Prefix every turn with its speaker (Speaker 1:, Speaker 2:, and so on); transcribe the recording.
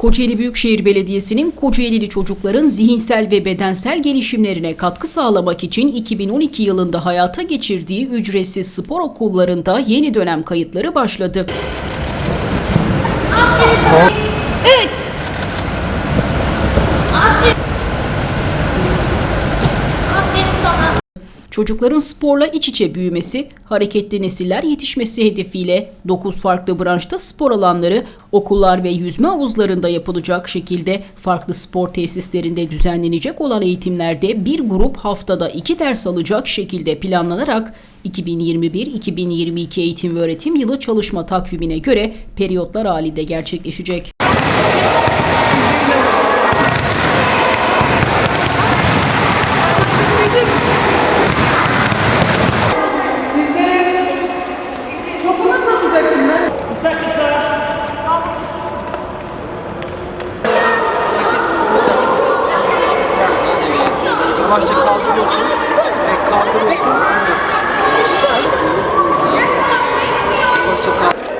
Speaker 1: Kocaeli Büyükşehir Belediyesi'nin Kocaeli'li çocukların zihinsel ve bedensel gelişimlerine katkı sağlamak için 2012 yılında hayata geçirdiği ücretsiz spor okullarında yeni dönem kayıtları başladı. Çocukların sporla iç içe büyümesi, hareketli nesiller yetişmesi hedefiyle 9 farklı branşta spor alanları, okullar ve yüzme havuzlarında yapılacak şekilde farklı spor tesislerinde düzenlenecek olan eğitimlerde bir grup haftada 2 ders alacak şekilde planlanarak 2021-2022 eğitim ve öğretim yılı çalışma takvimine göre periyotlar halinde gerçekleşecek.
Speaker 2: Yavaşça kaldırıyorsun. Ve kaldırıyorsun. Vuruyorsun. Yavaşça kaldırıyorsun.